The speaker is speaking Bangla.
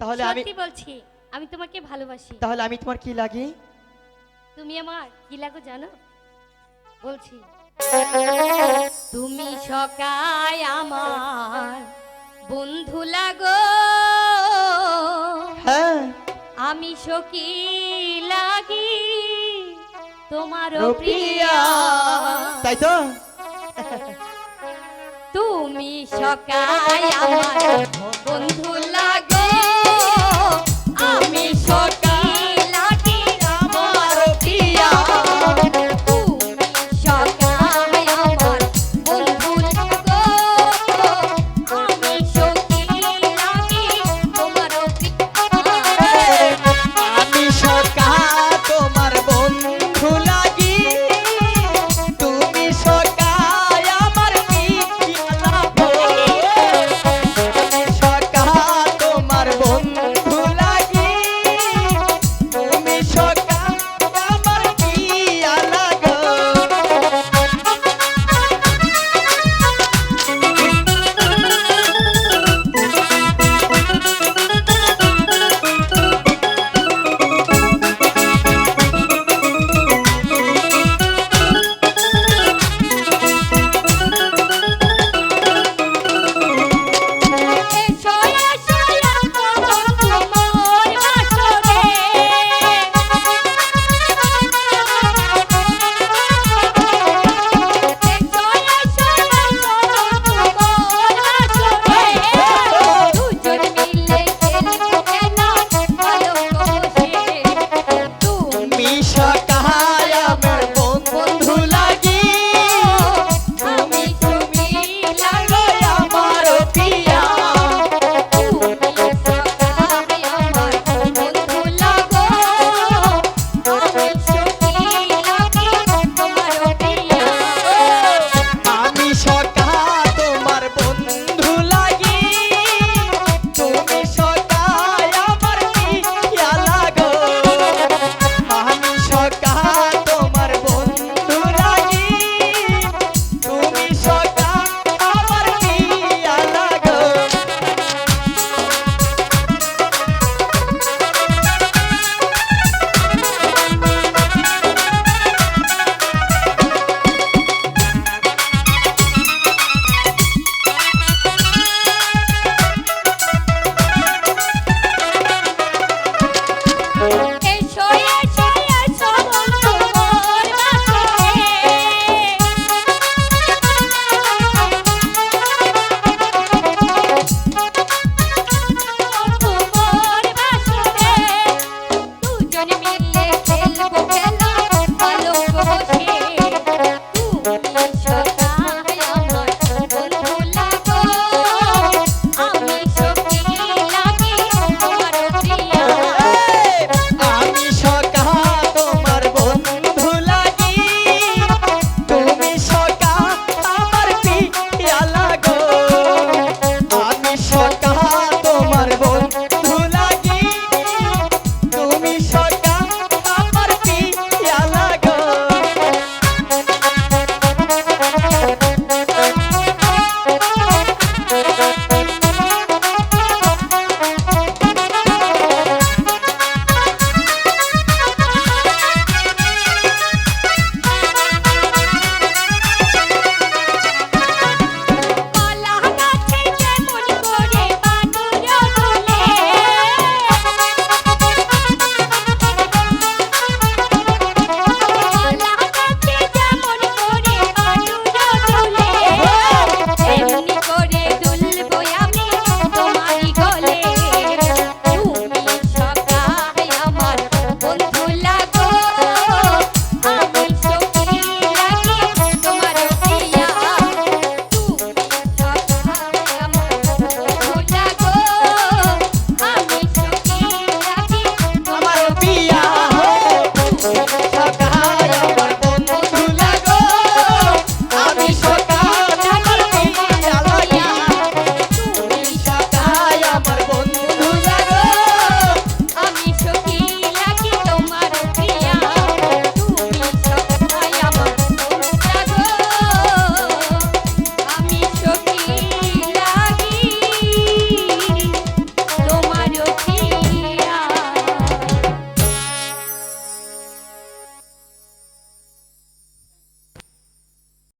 তাহলে আমি বলছি আমি তোমাকে ভালোবাসি। তাহলে আমি তোমার কি লাগি? তুমি আমার কি লাগো জানো? বলছি। তুমি সকায় আমার বন্ধু লাগো। হ্যাঁ। আমি সখী লাগি তোমার ও প্রিয়া। তাই তো? তুমি সকাল আমার বন্ধু